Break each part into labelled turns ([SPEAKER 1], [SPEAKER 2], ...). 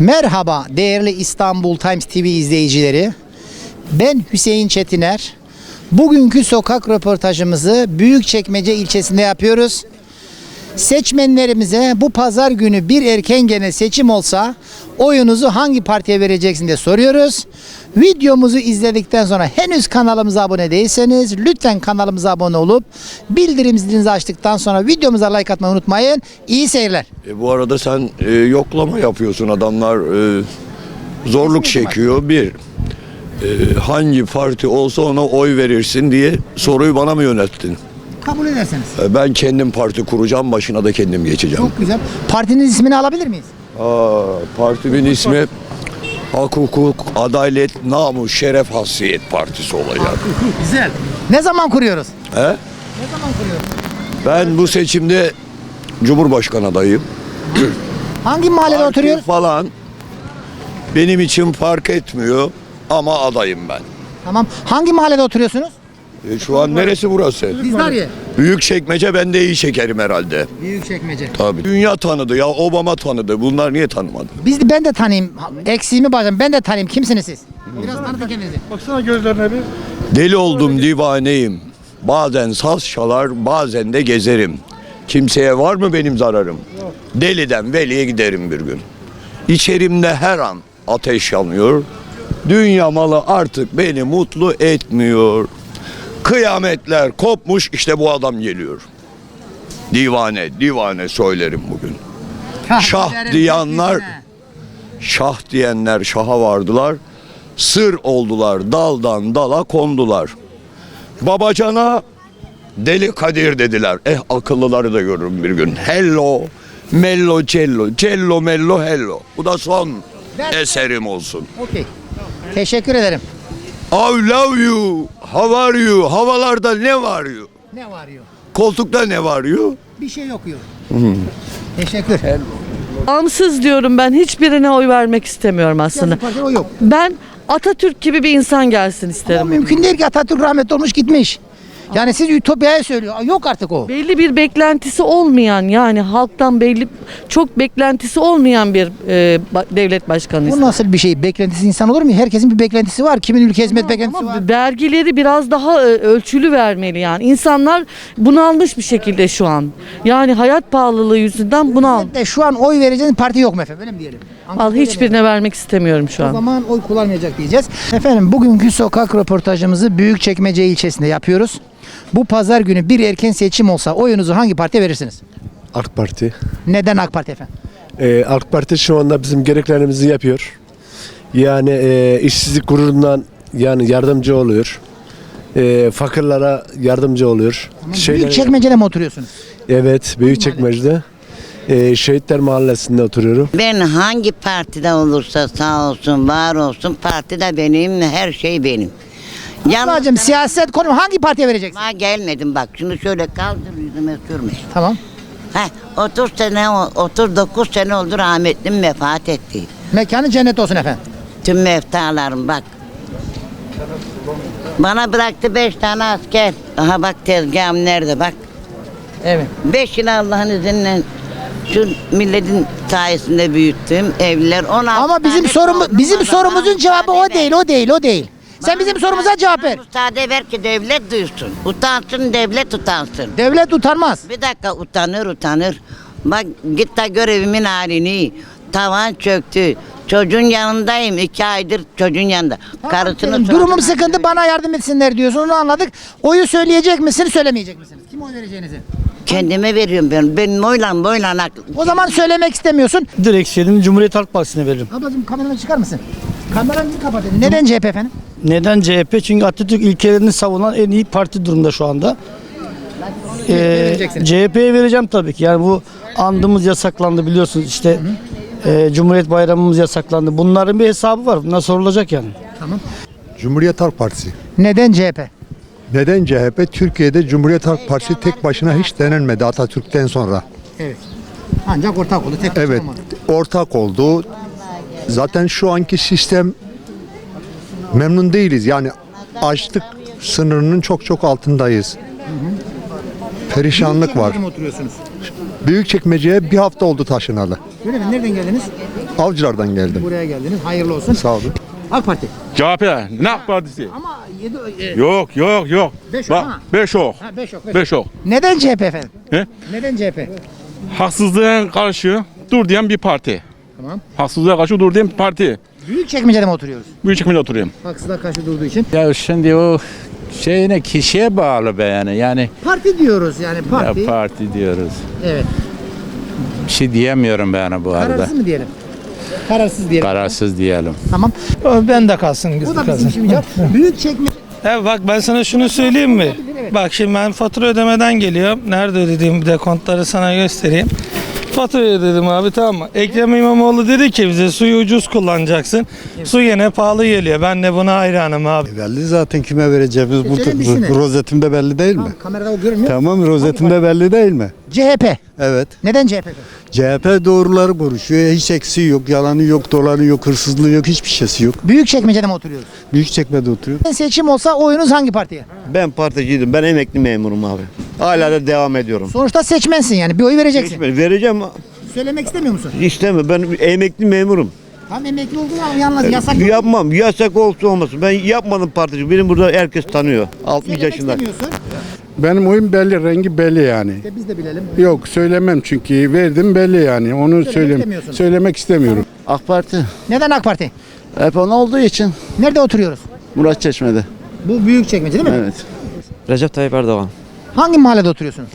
[SPEAKER 1] Merhaba değerli İstanbul Times TV izleyicileri. Ben Hüseyin Çetiner. Bugünkü sokak röportajımızı Büyükçekmece ilçesinde yapıyoruz. Seçmenlerimize bu pazar günü bir erken gene seçim olsa oyunuzu hangi partiye vereceksin diye soruyoruz. Videomuzu izledikten sonra henüz kanalımıza abone değilseniz lütfen kanalımıza abone olup bildirim zilinizi açtıktan sonra videomuza like atmayı unutmayın. İyi seyirler.
[SPEAKER 2] E, bu arada sen e, yoklama yapıyorsun adamlar e, zorluk çekiyor bir e, hangi parti olsa ona oy verirsin diye soruyu bana mı yönelttin?
[SPEAKER 1] Kabul ederseniz.
[SPEAKER 2] E, ben kendim parti kuracağım başına da kendim geçeceğim.
[SPEAKER 1] Çok güzel. Partinin ismini alabilir miyiz?
[SPEAKER 2] Aa, partimin ismi Hak, Hukuk, Adalet, Namus, Şeref, Hassiyet Partisi olacak.
[SPEAKER 1] Güzel. Ne zaman kuruyoruz?
[SPEAKER 2] He?
[SPEAKER 1] Ne zaman kuruyoruz?
[SPEAKER 2] Ben bu seçimde Cumhurbaşkanı adayım.
[SPEAKER 1] Hangi mahallede
[SPEAKER 2] Parti falan benim için fark etmiyor ama adayım ben.
[SPEAKER 1] Tamam. Hangi mahallede oturuyorsunuz?
[SPEAKER 2] E, şu an neresi burası?
[SPEAKER 1] Dizdarye.
[SPEAKER 2] Büyük çekmece ben de iyi şekerim herhalde.
[SPEAKER 1] Büyükçekmece.
[SPEAKER 2] Tabii. Dünya tanıdı ya Obama tanıdı. Bunlar niye tanımadı?
[SPEAKER 1] Biz ben de tanıyayım. Eksiğimi bazen ben de tanıyayım. Kimsiniz siz? Biraz tanıtın kendinizi.
[SPEAKER 3] Baksana gözlerine bir.
[SPEAKER 2] Deli oldum divaneyim. Bazen saz çalar bazen de gezerim. Kimseye var mı benim zararım? Deliden veliye giderim bir gün. İçerimde her an ateş yanıyor. Dünya malı artık beni mutlu etmiyor. Kıyametler kopmuş işte bu adam geliyor. Divane, divane söylerim bugün. Şah diyanlar şah diyenler şaha vardılar. Sır oldular, daldan dala kondular. Babacana deli Kadir dediler. Eh akıllıları da görürüm bir gün. Hello, mello cello, cello mello hello. Bu da son eserim olsun.
[SPEAKER 1] Okey. Teşekkür ederim.
[SPEAKER 2] I love you, how are you? Havalarda ne var you?
[SPEAKER 1] Ne var yok?
[SPEAKER 2] Koltukta ne var you?
[SPEAKER 1] Bir şey yok yok. Teşekkür.
[SPEAKER 4] Bağımsız diyorum ben hiçbirine oy vermek istemiyorum aslında.
[SPEAKER 1] O yok.
[SPEAKER 4] Ben Atatürk gibi bir insan gelsin
[SPEAKER 1] Ama
[SPEAKER 4] isterim.
[SPEAKER 1] mümkün değil ki Atatürk rahmetli olmuş gitmiş. Yani siz Ütopya'ya söylüyor. Yok artık o.
[SPEAKER 4] Belli bir beklentisi olmayan yani halktan belli çok beklentisi olmayan bir e, ba- devlet başkanı
[SPEAKER 1] Bu nasıl bir şey? Beklentisi insan olur mu? Herkesin bir beklentisi var. Kimin ülke hizmet beklentisi var.
[SPEAKER 4] Ama vergileri biraz daha e, ölçülü vermeli yani. İnsanlar bunalmış bir şekilde şu an. Yani hayat pahalılığı yüzünden bunal.
[SPEAKER 1] De şu an oy vereceğiniz parti yok mu efendim? Öyle mi diyelim?
[SPEAKER 4] Al
[SPEAKER 1] Ankara'da
[SPEAKER 4] hiçbirine vermek istemiyorum şu
[SPEAKER 1] O
[SPEAKER 4] an.
[SPEAKER 1] zaman oy kullanmayacak diyeceğiz. Efendim bugünkü sokak röportajımızı Büyükçekmece ilçesinde yapıyoruz. Bu pazar günü bir erken seçim olsa oyunuzu hangi partiye verirsiniz?
[SPEAKER 3] AK Parti.
[SPEAKER 1] Neden AK Parti efendim?
[SPEAKER 3] Ee, AK Parti şu anda bizim gereklerimizi yapıyor. Yani e, işsizlik gururundan yani yardımcı oluyor. E, fakirlere yardımcı oluyor. Şeyler-
[SPEAKER 1] Büyükçekmece'de mi oturuyorsunuz?
[SPEAKER 3] Evet, Büyükçekmece'de. E, Şehitler Mahallesi'nde oturuyorum.
[SPEAKER 5] Ben hangi partide olursa sağ olsun, var olsun, parti de benim, her şey benim.
[SPEAKER 1] Ablacığım siyaset konu hangi partiye vereceksin?
[SPEAKER 5] ama gelmedim bak, şunu şöyle kaldır yüzüme sürme.
[SPEAKER 1] Tamam.
[SPEAKER 5] Heh, 30 sene, 39 sene oldu rahmetlim vefat etti.
[SPEAKER 1] Mekanı cennet olsun efendim.
[SPEAKER 5] Tüm meftalarım bak. Bana bıraktı beş tane asker. Aha bak tezgahım nerede bak.
[SPEAKER 1] Evet.
[SPEAKER 5] Beşini Allah'ın izniyle şu milletin sayesinde büyüttüm evliler. 16
[SPEAKER 1] Ama bizim
[SPEAKER 5] tane
[SPEAKER 1] sorumuz bizim sorumuzun cevabı o değil, o değil, o değil. Sen bizim sorumuza cevap ver.
[SPEAKER 5] Müsaade ver ki devlet duysun. Utansın devlet utansın.
[SPEAKER 1] Devlet utanmaz.
[SPEAKER 5] Bir dakika utanır utanır. Bak git de gör evimin halini. Tavan çöktü. Çocuğun yanındayım. iki aydır çocuğun yanında. Karısını
[SPEAKER 1] Benim Durumum sıkıntı bana yardım etsinler diyorsun onu anladık. Oyu söyleyecek misin söylemeyecek misiniz? Kim oy vereceğinizi?
[SPEAKER 5] Kendime veriyorum ben. Benim oylan boylan aklı.
[SPEAKER 1] O zaman söylemek istemiyorsun.
[SPEAKER 6] Direkt şeydim Cumhuriyet Halk Partisi'ne veririm.
[SPEAKER 1] Ablacığım kameranı çıkar mısın? Kameranı kapat. Neden CHP efendim?
[SPEAKER 6] Neden CHP? Çünkü Atatürk ilkelerini savunan en iyi parti durumda şu anda. Ee,
[SPEAKER 1] vereceksiniz.
[SPEAKER 6] CHP'ye vereceğim tabii ki. Yani bu andımız yasaklandı biliyorsunuz işte. e, Cumhuriyet Bayramımız yasaklandı. Bunların bir hesabı var. Bunlar sorulacak yani.
[SPEAKER 7] Cumhuriyet Halk Partisi.
[SPEAKER 1] Neden CHP?
[SPEAKER 7] Neden CHP? Türkiye'de Cumhuriyet Halk Partisi tek başına hiç denenmedi Atatürk'ten sonra.
[SPEAKER 1] Evet. Ancak ortak oldu. Tek
[SPEAKER 7] Evet,
[SPEAKER 1] olmadı.
[SPEAKER 7] ortak oldu. Zaten şu anki sistem memnun değiliz. Yani açlık sınırının çok çok altındayız. Perişanlık var.
[SPEAKER 1] Mi oturuyorsunuz?
[SPEAKER 7] Büyükçekmece'ye bir hafta oldu taşınalı.
[SPEAKER 1] Öyle mi? Nereden geldiniz?
[SPEAKER 3] Avcılardan geldim.
[SPEAKER 1] Buraya geldiniz. Hayırlı olsun.
[SPEAKER 3] Sağ olun.
[SPEAKER 1] AK Parti.
[SPEAKER 8] CHP ne AK Partisi?
[SPEAKER 1] Ama 7
[SPEAKER 8] Yok yok yok.
[SPEAKER 1] Beş
[SPEAKER 8] Bak,
[SPEAKER 1] ok ha?
[SPEAKER 8] beş ok.
[SPEAKER 1] Ha 5 yok.
[SPEAKER 8] Beş ok.
[SPEAKER 1] Neden CHP efendim?
[SPEAKER 8] He?
[SPEAKER 1] Neden CHP?
[SPEAKER 8] Haksızlığa karşı dur diyen bir parti.
[SPEAKER 1] Tamam.
[SPEAKER 8] Haksızlığa karşı dur diyen bir parti.
[SPEAKER 1] Büyükçekmece'de mi oturuyoruz?
[SPEAKER 8] Büyükçekmece'de oturuyorum.
[SPEAKER 1] Haksızlığa karşı durduğu için.
[SPEAKER 9] Ya şimdi o şeyine kişiye bağlı be yani. Yani
[SPEAKER 1] Parti diyoruz yani
[SPEAKER 9] ya
[SPEAKER 1] parti.
[SPEAKER 9] parti diyoruz.
[SPEAKER 1] evet.
[SPEAKER 9] Bir şey diyemiyorum ben bu arada.
[SPEAKER 1] Kararsız mı diyelim? Kararsız diyelim.
[SPEAKER 9] Kararsız diyelim.
[SPEAKER 1] Tamam.
[SPEAKER 10] Ben de kalsın.
[SPEAKER 1] O da bizim işimiz yok. Büyükçekmece.
[SPEAKER 10] Evet bak ben sana şunu söyleyeyim mi? Bak şimdi ben fatura ödemeden geliyorum. Nerede ödediğim bir de kontları sana göstereyim. Fatura ödedim abi tamam mı? Ekrem İmamoğlu dedi ki bize suyu ucuz kullanacaksın. Su yine pahalı geliyor. Ben de buna hayranım abi.
[SPEAKER 3] Belli zaten kime vereceğimiz
[SPEAKER 1] Seçelim birisini.
[SPEAKER 3] rozetimde belli değil
[SPEAKER 1] Tamam, kamerada o görünmüyor.
[SPEAKER 3] Tamam rozetimde belli değil mi?
[SPEAKER 1] CHP.
[SPEAKER 3] Evet.
[SPEAKER 1] Neden CHP?
[SPEAKER 3] CHP doğruları konuşuyor. Hiç eksiği yok, yalanı yok, dolanı yok, hırsızlığı yok, hiçbir şeysi yok.
[SPEAKER 1] Büyükçekmece'de mi oturuyoruz?
[SPEAKER 3] Büyükçekmede oturuyor.
[SPEAKER 1] Seçim olsa oyunuz hangi partiye?
[SPEAKER 5] Ben particiydim. Ben emekli memurum abi. Hala da devam ediyorum.
[SPEAKER 1] Sonuçta seçmensin yani bir oy vereceksin.
[SPEAKER 5] Geçmedi. Vereceğim.
[SPEAKER 1] Söylemek istemiyor musun?
[SPEAKER 5] İsteme. Ben emekli memurum.
[SPEAKER 1] Tam emekli oldun ama yalnız yasak yok.
[SPEAKER 5] Yapmam. Yasak olsun olmasın. Ben yapmadım partici. Benim burada herkes tanıyor. 60
[SPEAKER 1] Söylemek
[SPEAKER 5] yaşında.
[SPEAKER 1] istemiyorsun.
[SPEAKER 11] Benim oyun belli, rengi belli yani.
[SPEAKER 1] İşte biz de bilelim.
[SPEAKER 11] Yok söylemem çünkü verdim belli yani. Onu
[SPEAKER 1] istemiyorsun.
[SPEAKER 11] Söylemek istemiyorum.
[SPEAKER 5] AK Parti.
[SPEAKER 1] Neden AK Parti?
[SPEAKER 5] Hep onun olduğu için.
[SPEAKER 1] Nerede oturuyoruz?
[SPEAKER 5] Murat Çeşme'de.
[SPEAKER 1] Bu Büyükçekmece değil mi?
[SPEAKER 5] Evet.
[SPEAKER 12] Recep Tayyip Erdoğan.
[SPEAKER 1] Hangi mahallede oturuyorsunuz?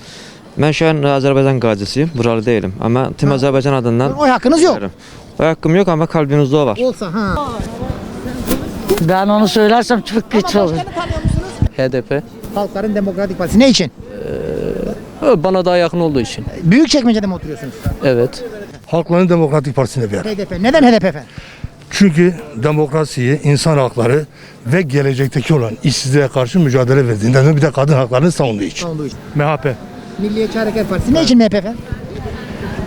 [SPEAKER 12] Ben şu an Azerbaycan gazisiyim. Buralı değilim. Ama tüm Azerbaycan adından
[SPEAKER 1] Oy hakkınız yok.
[SPEAKER 12] biliyorum. O hakkım yok ama kalbimizde o var.
[SPEAKER 1] Olsa ha.
[SPEAKER 13] Ben onu söylersem çok kötü olur.
[SPEAKER 9] HDP
[SPEAKER 1] Halkların Demokratik Partisi. Ne için?
[SPEAKER 9] bana daha yakın olduğu için.
[SPEAKER 1] Büyükçekmece'de mi oturuyorsunuz?
[SPEAKER 9] Evet.
[SPEAKER 10] Halkların Demokratik Partisi'ne ver.
[SPEAKER 1] HDP. Neden HDP efendim?
[SPEAKER 10] Çünkü demokrasiyi, insan hakları ve gelecekteki olan işsizliğe karşı mücadele verdiğinden bir de kadın haklarını savunduğu için.
[SPEAKER 1] Savunduğu için.
[SPEAKER 10] MHP.
[SPEAKER 1] Milliyetçi Hareket Partisi. Ne için MHP efendim?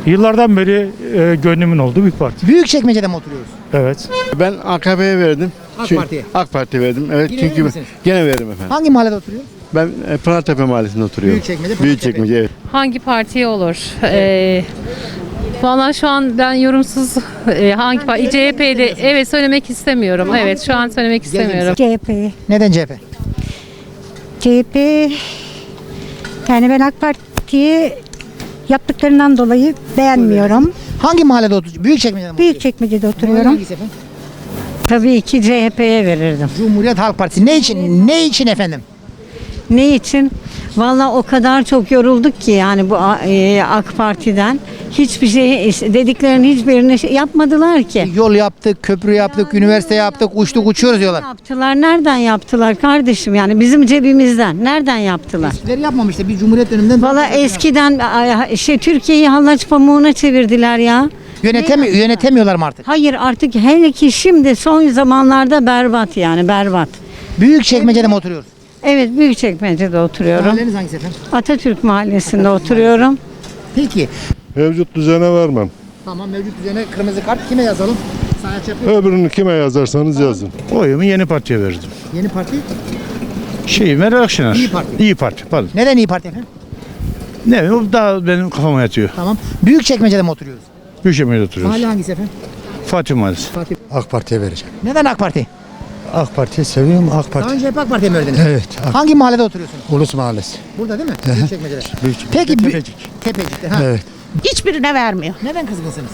[SPEAKER 10] Yıllardan beri e, gönlümün olduğu bir parti.
[SPEAKER 1] Büyükçekmece'de mi oturuyoruz?
[SPEAKER 10] Evet.
[SPEAKER 11] Ben AKP'ye verdim.
[SPEAKER 1] AK
[SPEAKER 11] Çünkü-
[SPEAKER 1] Parti'ye.
[SPEAKER 11] AK Parti verdim. Evet
[SPEAKER 1] Yine verir
[SPEAKER 11] çünkü
[SPEAKER 1] misiniz?
[SPEAKER 11] gene verdim efendim.
[SPEAKER 1] Hangi mahallede oturuyoruz?
[SPEAKER 11] Ben e, Pınartepe Mahallesi'nde oturuyorum.
[SPEAKER 1] Büyükçekmece, Pınartepe.
[SPEAKER 11] Büyükçekmece evet.
[SPEAKER 14] Hangi partiye olur? Ee, Valla şu an ben yorumsuz e, hangi parti? CHP'de evet söylemek istemiyorum. Evet şu an söylemek istemiyorum.
[SPEAKER 15] CHP.
[SPEAKER 1] Neden CHP?
[SPEAKER 15] CHP yani ben AK Parti'yi yaptıklarından dolayı beğenmiyorum.
[SPEAKER 1] Hangi mahallede oturuyoruz? Büyükçekmece'de mi
[SPEAKER 15] Büyükçekmece'de
[SPEAKER 1] oturuyoruz?
[SPEAKER 15] oturuyorum.
[SPEAKER 1] Hangisi efendim?
[SPEAKER 15] Tabii ki CHP'ye verirdim.
[SPEAKER 1] Cumhuriyet Halk Partisi. Ne için? Ne için efendim?
[SPEAKER 15] Ne için? Valla o kadar çok yorulduk ki yani bu e, AK Parti'den hiçbir şey dediklerinin hiçbirini şey yapmadılar ki.
[SPEAKER 1] Yol yaptık, köprü yaptık, üniversite yaptık, uçtuk uçuyoruz diyorlar.
[SPEAKER 15] Yaptılar. Nereden yaptılar kardeşim? Yani bizim cebimizden. Nereden yaptılar?
[SPEAKER 1] Eskileri yapmamıştı. Bir Cumhuriyet döneminden.
[SPEAKER 15] Valla eskiden şey Türkiye'yi hallaç pamuğuna çevirdiler ya.
[SPEAKER 1] Yönetemi
[SPEAKER 15] Ne
[SPEAKER 1] yönetemiyorlar mı artık?
[SPEAKER 15] Hayır artık hele ki şimdi son zamanlarda berbat yani berbat.
[SPEAKER 1] Büyükçekmece'de mi oturuyoruz?
[SPEAKER 15] Evet Büyükçekmece'de oturuyorum.
[SPEAKER 1] Mahalleniz hangisi efendim?
[SPEAKER 15] Atatürk Mahallesi'nde oturuyorum.
[SPEAKER 1] Peki.
[SPEAKER 11] Mevcut düzene vermem.
[SPEAKER 1] Tamam mevcut düzene kırmızı kart kime yazalım? Sayaç yapıyor.
[SPEAKER 11] Öbürünü kime yazarsanız yazın.
[SPEAKER 10] Oyumu yeni partiye verdim.
[SPEAKER 1] Yeni parti.
[SPEAKER 10] Şey Meral Akşener.
[SPEAKER 1] İyi Parti.
[SPEAKER 10] İyi Parti pardon.
[SPEAKER 1] Neden iyi Parti efendim?
[SPEAKER 10] Ne o daha benim kafama yatıyor.
[SPEAKER 1] Tamam. Büyükçekmece'de mi oturuyoruz?
[SPEAKER 10] Büyükşehir'de oturuyoruz.
[SPEAKER 1] Mahalle hangisi efendim?
[SPEAKER 10] Fatih Mahallesi.
[SPEAKER 1] Fatih.
[SPEAKER 3] AK Parti'ye vereceğim.
[SPEAKER 1] Neden AK Parti?
[SPEAKER 3] AK Parti'yi seviyorum. AK
[SPEAKER 1] Daha önce hep AK Parti'ye mi verdiniz?
[SPEAKER 3] Evet.
[SPEAKER 1] Hangi mahallede oturuyorsunuz?
[SPEAKER 3] Ulus Mahallesi.
[SPEAKER 1] Burada değil mi? Büyükçekmece'de.
[SPEAKER 3] Büyükçekmece.
[SPEAKER 1] Peki
[SPEAKER 3] Tepecik.
[SPEAKER 1] Tepecik'te. Ha.
[SPEAKER 3] Evet.
[SPEAKER 16] Hiçbirine vermiyor.
[SPEAKER 1] Neden kızgınsınız?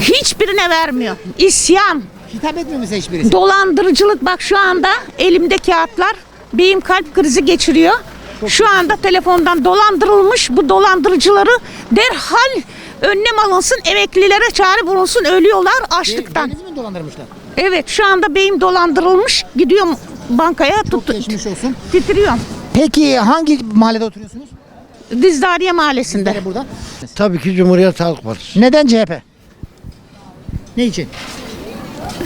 [SPEAKER 16] Hiçbirine vermiyor. İsyan,
[SPEAKER 1] Hitap etmiyor mu size hiçbirisi?
[SPEAKER 16] dolandırıcılık. Bak şu anda elimde kağıtlar. Beyim kalp krizi geçiriyor. Şu anda telefondan dolandırılmış bu dolandırıcıları derhal önlem alınsın, emeklilere çare bulunsun, ölüyorlar açlıktan.
[SPEAKER 1] Beyinizi mi dolandırmışlar?
[SPEAKER 16] Evet şu anda beyim dolandırılmış. Gidiyorum bankaya
[SPEAKER 1] Çok
[SPEAKER 16] tuttu.
[SPEAKER 1] geçmiş olsun.
[SPEAKER 16] Titriyorum.
[SPEAKER 1] Peki hangi mahallede oturuyorsunuz?
[SPEAKER 16] Dizdariye Mahallesi'nde.
[SPEAKER 1] Nerede burada?
[SPEAKER 5] Tabii ki Cumhuriyet Halk Partisi.
[SPEAKER 1] Neden CHP? Ne için?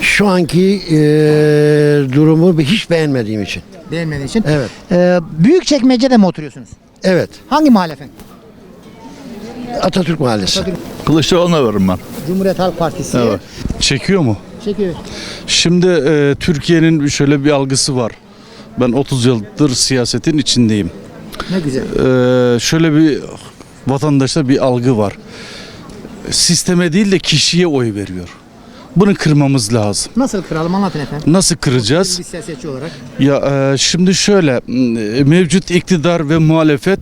[SPEAKER 5] Şu anki durumu hiç beğenmediğim için.
[SPEAKER 1] Beğenmediğin için.
[SPEAKER 5] Evet.
[SPEAKER 1] Ee, Büyükçekmece'de mi oturuyorsunuz?
[SPEAKER 5] Evet.
[SPEAKER 1] Hangi mahalle efendim?
[SPEAKER 5] Atatürk Mahallesi.
[SPEAKER 8] Kılıçdaroğlu'na veririm ben.
[SPEAKER 1] Cumhuriyet Halk Partisi.
[SPEAKER 11] Çekiyor mu?
[SPEAKER 1] Çekiyor.
[SPEAKER 11] Şimdi e, Türkiye'nin şöyle bir algısı var. Ben 30 yıldır siyasetin içindeyim.
[SPEAKER 1] Ne güzel.
[SPEAKER 11] E, şöyle bir vatandaşta bir algı var. Sisteme değil de kişiye oy veriyor. Bunu kırmamız lazım.
[SPEAKER 1] Nasıl kıralım anlatın efendim.
[SPEAKER 11] Nasıl kıracağız?
[SPEAKER 1] Bir siyasetçi olarak.
[SPEAKER 11] Ya e, şimdi şöyle m, mevcut iktidar ve muhalefet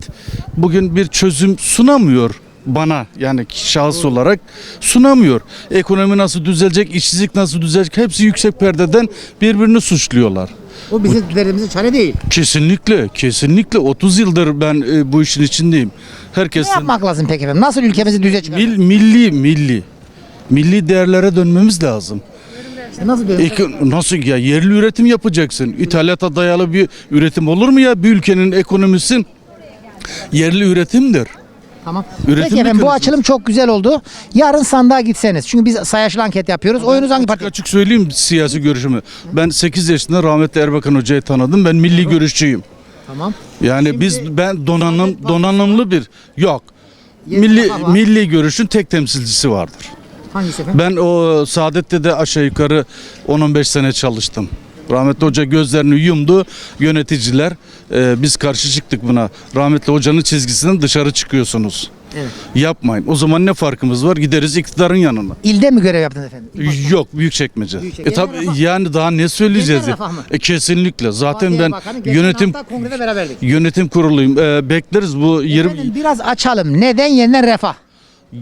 [SPEAKER 11] bugün bir çözüm sunamıyor bana yani şahıs olarak sunamıyor. Ekonomi nasıl düzelecek, işsizlik nasıl düzelecek hepsi yüksek perdeden birbirini suçluyorlar.
[SPEAKER 1] O bizim derdimizin çare değil.
[SPEAKER 11] Kesinlikle, kesinlikle 30 yıldır ben e, bu işin içindeyim.
[SPEAKER 1] Ne
[SPEAKER 11] Herkes
[SPEAKER 1] yapmak lazım peki efendim? Nasıl ülkemizi düze çıkarmak?
[SPEAKER 11] Mil- milli milli milli değerlere dönmemiz lazım.
[SPEAKER 1] Nasıl dönüyor?
[SPEAKER 11] Eko- nasıl ya yerli üretim yapacaksın. İthalata dayalı bir üretim olur mu ya? Bir ülkenin ekonomisi yerli üretimdir.
[SPEAKER 1] Tamam.
[SPEAKER 11] Üretim
[SPEAKER 1] Peki efendim bu açılım çok güzel oldu. Yarın sandığa gitseniz. Çünkü biz sayaçlı anket yapıyoruz. Oyunuz hangi parti?
[SPEAKER 11] Açık söyleyeyim siyasi görüşümü. Ben 8 yaşında rahmetli Erbakan Hoca'yı tanıdım. Ben milli görüşçüyüm.
[SPEAKER 1] Tamam.
[SPEAKER 11] Yani biz ben donanım donanımlı bir yok. Milli
[SPEAKER 1] var.
[SPEAKER 11] milli görüşün tek temsilcisi vardır.
[SPEAKER 1] Hangisi efendim?
[SPEAKER 11] Ben o Saadet'te de aşağı yukarı 10-15 sene çalıştım. Rahmetli Hoca gözlerini yumdu. Yöneticiler e, biz karşı çıktık buna. Rahmetli Hoca'nın çizgisinden dışarı çıkıyorsunuz.
[SPEAKER 1] Evet.
[SPEAKER 11] Yapmayın. O zaman ne farkımız var? Gideriz iktidarın yanına.
[SPEAKER 1] İlde mi görev yaptınız efendim?
[SPEAKER 11] Yok büyükçekmece.
[SPEAKER 1] Büyükçekmece.
[SPEAKER 11] E tabi yani daha ne söyleyeceğiz?
[SPEAKER 1] Yeniden
[SPEAKER 11] ya?
[SPEAKER 1] refah mı?
[SPEAKER 11] E, kesinlikle. Zaten ben
[SPEAKER 1] geçen
[SPEAKER 11] yönetim
[SPEAKER 1] hafta kongrede beraberdik.
[SPEAKER 11] yönetim kuruluyum. E, bekleriz bu 20
[SPEAKER 1] Efendim biraz açalım. Neden yeniden refah?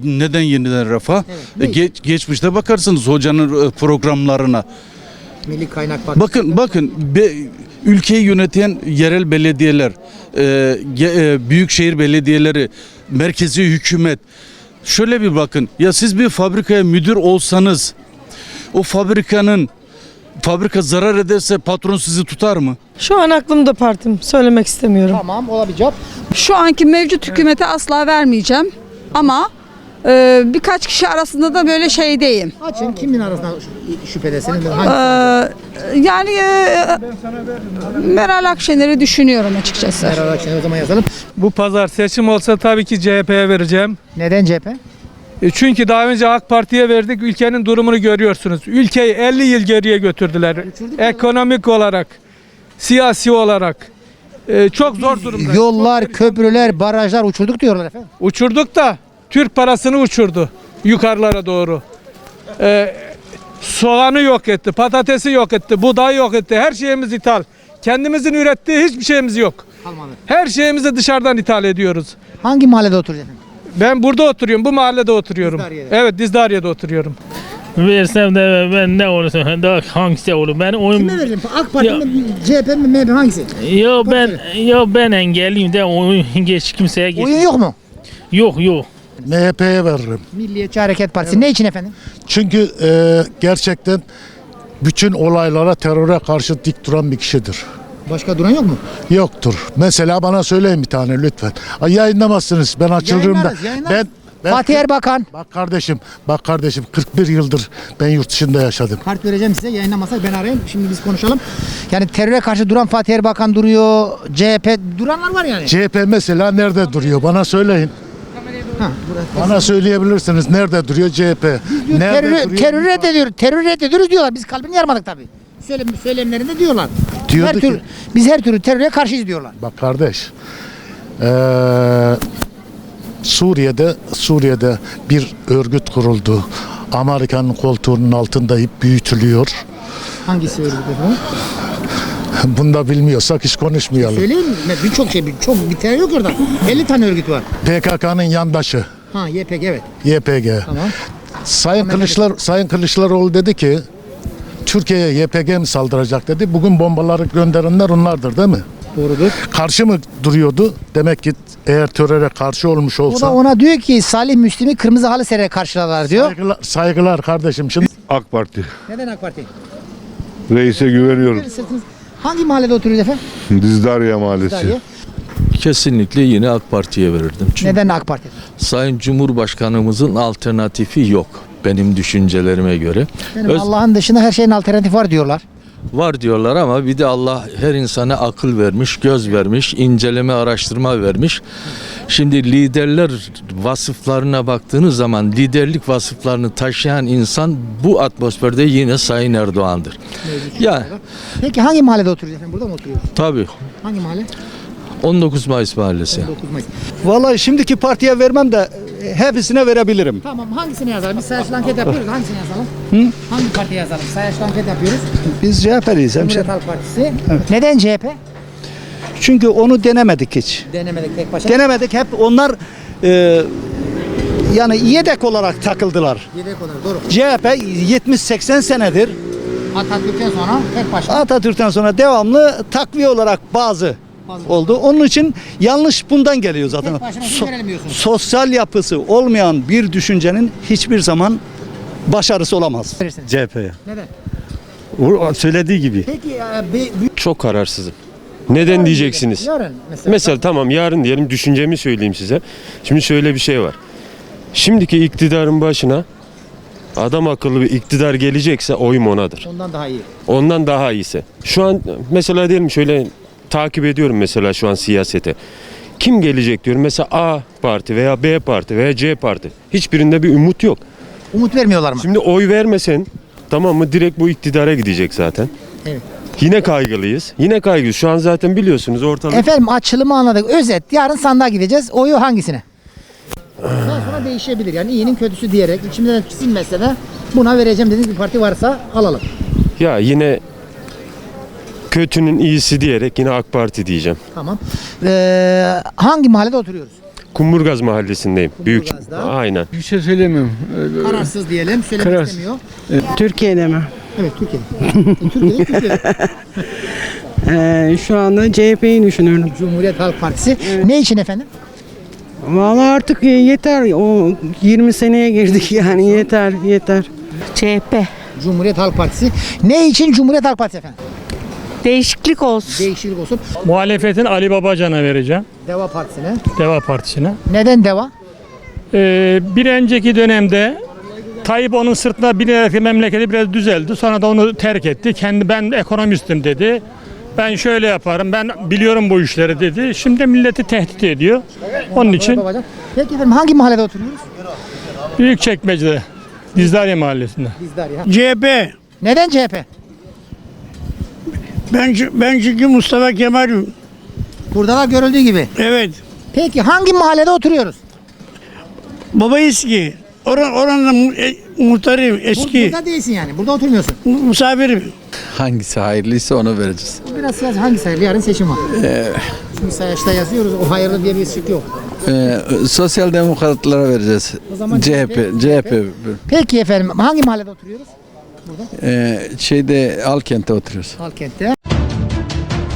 [SPEAKER 11] neden yeniden refah? E, geç- geçmişte bakarsınız hocanın e, programlarına.
[SPEAKER 1] Milli Kaynak.
[SPEAKER 11] Bakın bakın be- ülkeyi yöneten yerel belediyeler, e, e, büyükşehir belediyeleri, merkezi hükümet. Şöyle bir bakın. Ya siz bir fabrikaya müdür olsanız o fabrikanın fabrika zarar ederse patron sizi tutar mı?
[SPEAKER 17] Şu an aklımda partim. Söylemek istemiyorum.
[SPEAKER 1] Tamam olabilir cevap.
[SPEAKER 16] Şu anki mevcut hükümete asla vermeyeceğim. Ama e, birkaç kişi arasında da böyle şeydeyim.
[SPEAKER 1] Açın kimin arasında şü- şüphedesiniz?
[SPEAKER 16] E,
[SPEAKER 1] Hangi?
[SPEAKER 16] yani e, Meral Akşener'i düşünüyorum açıkçası.
[SPEAKER 1] Meral Akşener o zaman yazalım.
[SPEAKER 14] Bu pazar seçim olsa tabii ki CHP'ye vereceğim.
[SPEAKER 1] Neden CHP?
[SPEAKER 14] E, Çünkü daha önce AK Parti'ye verdik. Ülkenin durumunu görüyorsunuz. Ülkeyi 50 yıl geriye götürdüler. Ekonomik olarak, siyasi olarak. E, çok zor durumda.
[SPEAKER 1] Yollar, köprüler, barajlar uçurduk diyorlar efendim.
[SPEAKER 14] Uçurduk da Türk parasını uçurdu yukarılara doğru. Ee, soğanı yok etti, patatesi yok etti, buğdayı yok etti. Her şeyimiz ithal. Kendimizin ürettiği hiçbir şeyimiz yok.
[SPEAKER 1] Kalmadı.
[SPEAKER 14] Her şeyimizi dışarıdan ithal ediyoruz.
[SPEAKER 1] Hangi mahallede oturuyorsun?
[SPEAKER 14] Ben burada oturuyorum, bu mahallede oturuyorum.
[SPEAKER 1] Dizdariye'de.
[SPEAKER 14] Evet, Dizdariye'de oturuyorum.
[SPEAKER 17] Versem de ben ne olursa daha hangisi olur? Ben oyun
[SPEAKER 1] Kime vereceğim? AK Parti mi, CHP mi, MHP mi hangisi?
[SPEAKER 17] Yo ben yo ben engelliyim de oyun geç kimseye geç.
[SPEAKER 1] Oyun yok mu?
[SPEAKER 17] Yok yok.
[SPEAKER 18] MHP'ye veririm.
[SPEAKER 1] Milliyetçi Hareket Partisi. Ne için efendim?
[SPEAKER 18] Çünkü e, gerçekten bütün olaylara teröre karşı dik duran bir kişidir.
[SPEAKER 1] Başka duran yok mu?
[SPEAKER 18] Yoktur. Mesela bana söyleyin bir tane lütfen. Ay, yayınlamazsınız. Ben açılırım da.
[SPEAKER 1] Yayınlarız, yayınlarız.
[SPEAKER 18] Ben, ben
[SPEAKER 1] Fatih Erbakan.
[SPEAKER 18] Bak kardeşim, bak kardeşim 41 yıldır ben yurt dışında yaşadım.
[SPEAKER 1] Kart vereceğim size yayınlamasak ben arayayım. Şimdi biz konuşalım. Yani teröre karşı duran Fatih Erbakan duruyor. CHP duranlar var yani.
[SPEAKER 18] CHP mesela nerede duruyor? Bana söyleyin. Bana söyleyebilirsiniz. Nerede duruyor CHP? Nerede
[SPEAKER 1] Terörü,
[SPEAKER 18] duruyor?
[SPEAKER 1] terör reddediyor. Terör reddediyoruz diyorlar. Biz kalbini yarmadık tabii. Söylem, söylemlerinde diyorlar.
[SPEAKER 18] Diyordu
[SPEAKER 1] her
[SPEAKER 18] ki-
[SPEAKER 1] biz her türlü teröre karşıyız diyorlar.
[SPEAKER 18] Bak kardeş. eee, Suriye'de Suriye'de bir örgüt kuruldu. Amerika'nın koltuğunun altında büyütülüyor.
[SPEAKER 1] Hangisi örgüt efendim?
[SPEAKER 18] Bunu da bilmiyorsak hiç konuşmayalım.
[SPEAKER 1] Söyleyeyim mi? Birçok şey, çok bir tane yok orada. 50 tane örgüt var.
[SPEAKER 18] PKK'nın yandaşı
[SPEAKER 1] Ha YPG evet.
[SPEAKER 18] YPG.
[SPEAKER 1] Tamam.
[SPEAKER 18] Sayın Kılıçlar Sayın Kılıçdaroğlu dedi ki Türkiye'ye YPG mi saldıracak dedi. Bugün bombaları gönderenler onlardır değil mi?
[SPEAKER 1] Doğrudur.
[SPEAKER 18] Karşı mı duruyordu? Demek ki eğer teröre karşı olmuş
[SPEAKER 1] O
[SPEAKER 18] olsa
[SPEAKER 1] da ona diyor ki Salih Müslim'i kırmızı halı sererek karşıladılar diyor.
[SPEAKER 18] saygılar, saygılar kardeşim. Şimdi
[SPEAKER 7] AK Parti.
[SPEAKER 1] Neden AK Parti?
[SPEAKER 7] Reise güveniyorum.
[SPEAKER 1] Hangi mahallede oturuyoruz efendim?
[SPEAKER 7] Dizdarya Mahallesi.
[SPEAKER 1] Dariye.
[SPEAKER 15] Kesinlikle yine AK Parti'ye verirdim. Çünkü
[SPEAKER 1] Neden AK Parti?
[SPEAKER 15] Sayın Cumhurbaşkanımızın alternatifi yok benim düşüncelerime göre.
[SPEAKER 1] Benim
[SPEAKER 15] Öz-
[SPEAKER 1] Allah'ın dışında her şeyin alternatifi var diyorlar.
[SPEAKER 15] Var diyorlar ama bir de Allah her insana akıl vermiş, göz vermiş, inceleme, araştırma vermiş. Şimdi liderler vasıflarına baktığınız zaman liderlik vasıflarını taşıyan insan bu atmosferde yine Sayın Erdoğan'dır. Ya
[SPEAKER 1] Peki hangi mahallede oturuyoruz efendim? Burada mı oturuyoruz?
[SPEAKER 15] tabii
[SPEAKER 1] Hangi mahalle?
[SPEAKER 15] 19 Mayıs Mahallesi.
[SPEAKER 1] 9 Mayıs.
[SPEAKER 6] Vallahi şimdiki partiye vermem de hepsine verebilirim.
[SPEAKER 1] Tamam hangisini yazalım? Biz sayaçlı anket yapıyoruz. Hangisini yazalım?
[SPEAKER 6] Hı?
[SPEAKER 1] Hangi partiye yazalım? Sayaçlı anket yapıyoruz.
[SPEAKER 6] Biz CHP'liyiz hemşerim.
[SPEAKER 1] Cumhuriyet Halk Partisi. Neden CHP?
[SPEAKER 6] Çünkü onu denemedik hiç.
[SPEAKER 1] Denemedik tek başa.
[SPEAKER 6] Denemedik hep onlar e, yani yedek olarak takıldılar.
[SPEAKER 1] Yedek olarak doğru.
[SPEAKER 6] CHP 70-80 senedir
[SPEAKER 1] Atatürk'ten sonra tek başına.
[SPEAKER 6] Atatürk'ten sonra devamlı takviye olarak bazı oldu. Onun için yanlış bundan geliyor zaten.
[SPEAKER 1] Tek başına
[SPEAKER 6] So- sosyal yapısı olmayan bir düşüncenin hiçbir zaman başarısı olamaz.
[SPEAKER 19] CHP'ye.
[SPEAKER 1] Neden?
[SPEAKER 19] Söylediği gibi.
[SPEAKER 1] Peki
[SPEAKER 19] Çok kararsızım. Neden diyeceksiniz?
[SPEAKER 1] yarın mesela.
[SPEAKER 19] Mesela tamam yarın diyelim düşüncemi söyleyeyim size. Şimdi şöyle bir şey var. Şimdiki iktidarın başına adam akıllı bir iktidar gelecekse oyum onadır.
[SPEAKER 1] Ondan daha iyi.
[SPEAKER 19] Ondan daha iyisi. Şu an mesela diyelim şöyle takip ediyorum mesela şu an siyasete. Kim gelecek diyorum mesela A parti veya B parti veya C parti. Hiçbirinde bir umut yok.
[SPEAKER 1] Umut vermiyorlar mı?
[SPEAKER 19] Şimdi oy vermesen tamam mı direkt bu iktidara gidecek zaten.
[SPEAKER 1] Evet.
[SPEAKER 19] Yine kaygılıyız. Yine kaygılıyız. Şu an zaten biliyorsunuz ortalık
[SPEAKER 1] Efendim açılımı anladık. Özet yarın sandığa gideceğiz. Oyu hangisine? Daha sonra değişebilir. Yani iyinin kötüsü diyerek içimden sinmese de buna vereceğim dediğiniz bir parti varsa alalım.
[SPEAKER 19] ya yine kötünün iyisi diyerek yine AK Parti diyeceğim.
[SPEAKER 1] Tamam. Ee, hangi mahallede oturuyoruz?
[SPEAKER 19] Kumburgaz mahallesindeyim. Büyük.
[SPEAKER 1] Kumburgaz'da.
[SPEAKER 19] Aynen.
[SPEAKER 6] Bir şey söylemiyorum.
[SPEAKER 1] Kararsız diyelim. Söylemek
[SPEAKER 6] Kararsız.
[SPEAKER 1] istemiyor.
[SPEAKER 20] Türkiye'de mi?
[SPEAKER 1] Evet Türkiye'de. Türkiye'de Türkiye'de.
[SPEAKER 20] Ee, şu anda CHP'yi düşünüyorum.
[SPEAKER 1] Cumhuriyet Halk Partisi. Ne için efendim?
[SPEAKER 20] Vallahi artık yeter. O 20 seneye girdik yani yeter yeter.
[SPEAKER 21] CHP.
[SPEAKER 1] Cumhuriyet Halk Partisi. Ne için Cumhuriyet Halk Partisi efendim?
[SPEAKER 21] Değişiklik olsun.
[SPEAKER 1] Değişiklik olsun.
[SPEAKER 22] Muhalefetin Ali Babacan'a vereceğim.
[SPEAKER 1] Deva Partisi'ne.
[SPEAKER 22] Deva Partisi'ne.
[SPEAKER 1] Neden Deva?
[SPEAKER 22] Ee, bir önceki dönemde Tayyip onun sırtına binerek memleketi biraz düzeldi. Sonra da onu terk etti. Kendi ben ekonomistim dedi. Ben şöyle yaparım. Ben biliyorum bu işleri dedi. Şimdi milleti tehdit ediyor. Onun için.
[SPEAKER 1] Peki efendim hangi mahallede oturuyoruz?
[SPEAKER 22] Büyükçekmece'de Dizdariye Mahallesi'nde.
[SPEAKER 20] CHP.
[SPEAKER 1] Neden CHP?
[SPEAKER 20] Ben ben çünkü Mustafa Kemal'im.
[SPEAKER 1] Burada da görüldüğü gibi.
[SPEAKER 20] Evet.
[SPEAKER 1] Peki hangi mahallede oturuyoruz?
[SPEAKER 20] Baba eski. Oran oranın e, muhtarıyım
[SPEAKER 1] Bur- Burada değilsin yani. Burada oturmuyorsun.
[SPEAKER 20] Misafirim.
[SPEAKER 9] Hangisi hayırlıysa onu vereceğiz.
[SPEAKER 1] Biraz siyasi hangi sayılı? Yarın seçim var. Çünkü sayaçta yazıyoruz. O hayırlı diye bir şık yok.
[SPEAKER 9] Ee, sosyal demokratlara vereceğiz.
[SPEAKER 1] O zaman
[SPEAKER 9] CHP,
[SPEAKER 1] CHP.
[SPEAKER 9] CHP.
[SPEAKER 1] Peki efendim hangi mahallede oturuyoruz?
[SPEAKER 9] Ee, şeyde Alkent'te oturuyoruz.
[SPEAKER 1] Halkent'te.